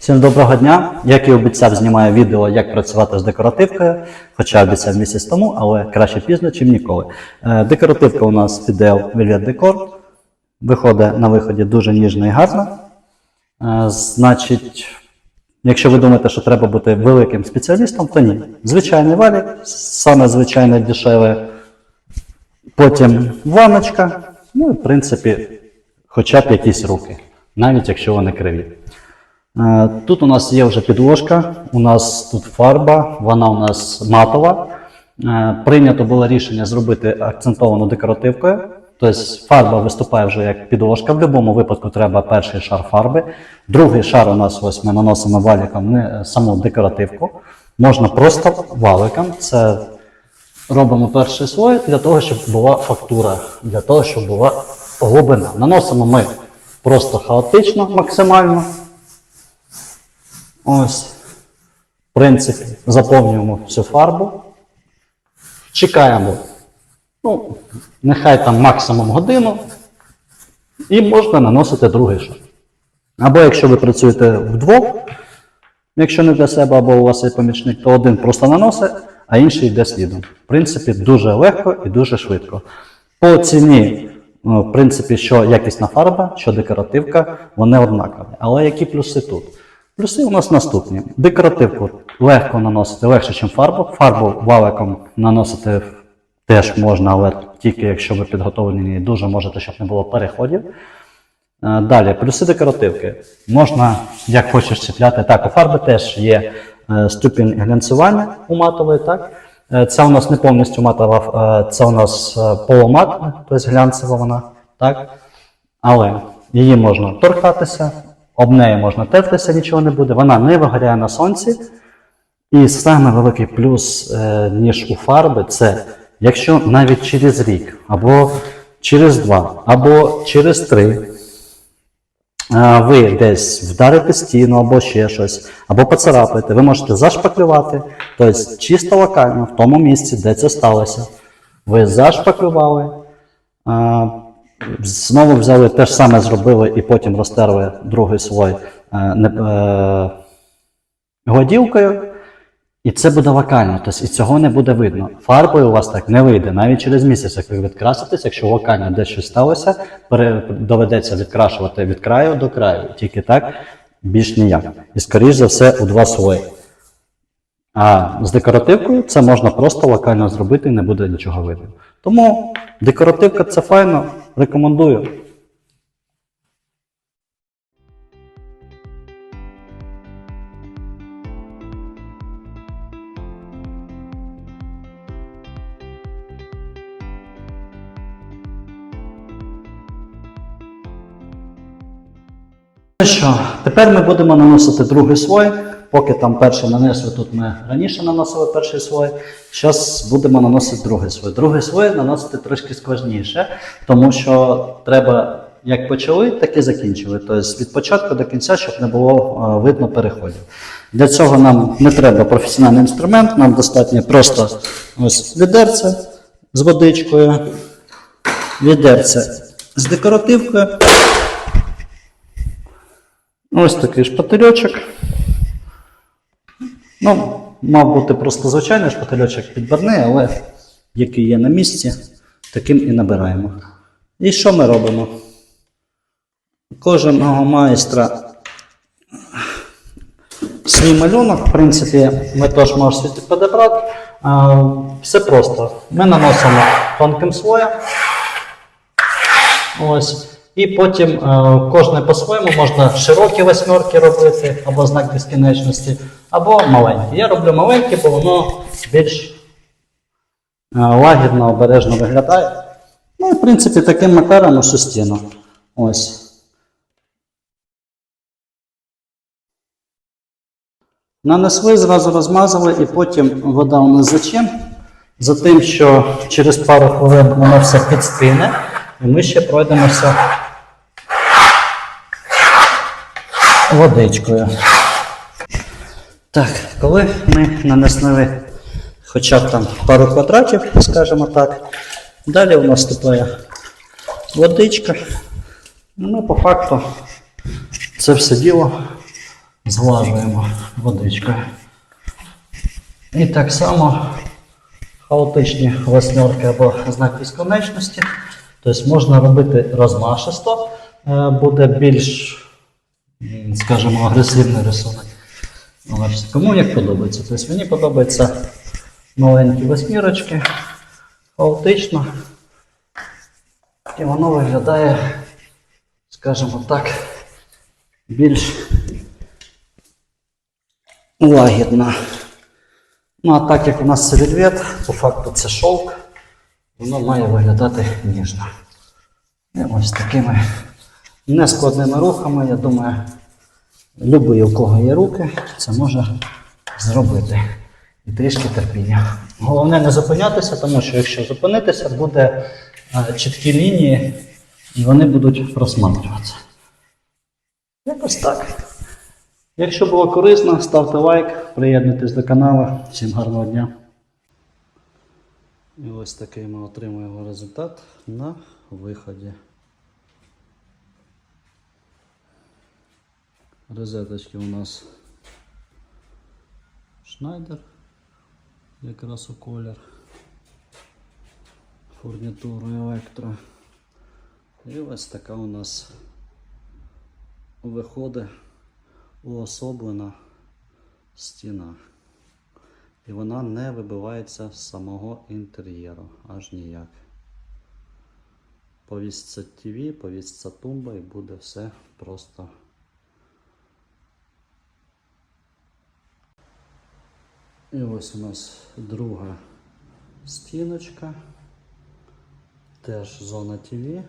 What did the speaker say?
Всім доброго дня! Як і обіцяв, знімаю відео, як працювати з декоративкою, хоча обіцяв місяць тому, але краще пізно, чим ніколи. Е, Декоративка у нас Fidel Velvet Decor. Виходить на виході дуже ніжно і гарно. Е, Значить, якщо ви думаєте, що треба бути великим спеціалістом, то ні. Звичайний валік, саме звичайне дешеве. Потім ванночка, ну і в принципі, хоча б якісь руки, навіть якщо вони криві. Е, Тут у нас є вже підложка, у нас тут фарба, вона у нас матова. Е, Прийнято було рішення зробити акцентовану декоративкою. Тобто фарба виступає вже як підложка. В будь-якому випадку треба перший шар фарби. Другий шар у нас ось ми наносимо валіком не саму декоративку. Можна просто валиком. Це робимо перший слой для того, щоб була фактура, для того, щоб була глибина. Наносимо ми просто хаотично, максимально. Ось, в принципі, заповнюємо всю фарбу. Чекаємо. Ну, нехай там максимум годину. І можна наносити другий шар. Або якщо ви працюєте вдвох, якщо не для себе, або у вас є помічник, то один просто наносить, а інший йде слідом. В принципі, дуже легко і дуже швидко. По ціні, ну, в принципі, що якісна фарба, що декоративка, вони однакові. Але які плюси тут? Плюси у нас наступні. Декоративку легко наносити легше, ніж фарбу. Фарбу валиком наносити теж можна, але тільки якщо ви підготовлені дуже можете, щоб не було переходів. Е, Далі, плюси декоративки. Можна, як хочеш чіпляти, так, у фарби теж є е, ступінь глянцювання у матової, так? Це у нас не повністю матова, е, це у нас полумат, тобто глянцева вона, так? Але її можна торкатися, об неї можна тертися, нічого не буде, вона не вигоряє на сонці. І саме великий плюс, е, ніж у фарби, це якщо навіть через рік, або через два, або через три ви десь вдарите стіну або ще щось, або поцарапаєте, ви можете зашпаклювати, тобто чисто локально в тому місці, де це сталося. Ви зашпаклювали, а, знову взяли те ж саме зробили і потім розтерли другий слой е, е, гладівкою. І це буде локально, тобто і цього не буде видно. Фарбою у вас так не вийде. Навіть через місяць, як ви відкраситесь, якщо локально десь щось сталося, доведеться відкрашувати від краю до краю. Тільки так, більш ніяк. І скоріш за все у два слої. А з декоративкою це можна просто локально зробити і не буде нічого видно. Тому декоративка це файно, рекомендую. Ну що, тепер ми будемо наносити другий слой. Поки там перший нанесли, тут ми раніше наносили перший слой. Зараз будемо наносити другий слой. Другий слой наносити трошки складніше, тому що треба, як почали, так і закінчили. Тобто від початку до кінця, щоб не було е, видно переходів. Для цього нам не треба професіональний інструмент, нам достатньо просто ось відерце з водичкою, відерце з декоративкою. Ось такий шпательочок. Ну, мав бути просто звичайний шпательочок підбірний, але який є на місці, таким і набираємо. І що ми робимо? Кожного майстра свій малюнок, в принципі, ми теж можемо підібрати. Все просто. Ми наносимо тонким слоєм. Ось. І потім е, кожне по-своєму можна широкі восьмерки робити, або знак безкінечності, або маленькі. Я роблю маленькі, бо воно більш е, лагідно, обережно виглядає. Ну, і, в принципі, таким макаром усю стіну. Ось. Нанесли, зразу розмазали, і потім вода у нас зачем? За тим, що через пару хвилин воно все підстине, і ми ще пройдемося водичкою. Так, коли ми нанесли хоча б там пару квадратів, скажімо так, далі у нас вступає водичка. Ну, по факту, це все діло зглажуємо водичкою. І так само хаотичні восьмерки або знак безконечності. Тобто можна робити розмашисто, е, буде більш, скажімо, агресивний рисунок. Ось, Кому як подобається. Тобто мені подобаються маленькі восьмірочки, хаотично. І воно виглядає, скажімо так, більш лагідно. Ну, а так як у нас це по факту це шовк, воно має виглядати ніжно. І ось такими нескладними рухами, я думаю, любий, у кого є руки, це може зробити. І трішки терпіння. Головне не зупинятися, тому що якщо зупинитися, буде е, чіткі лінії, і вони будуть просматрюватися. Якось так. Якщо було корисно, ставте лайк, приєднуйтесь до каналу. Всім гарного дня. І ось такий ми отримуємо результат на виході. Розеточки у нас Шнайдер, якраз у колір, фурнітуру електро. І ось така у нас виходить уособлена стіна. І вона не вибивається з самого інтер'єру, аж ніяк. Повіситься ТВ, повіситься тумба і буде все просто. І ось у нас друга стіночка. Теж зона ТВ.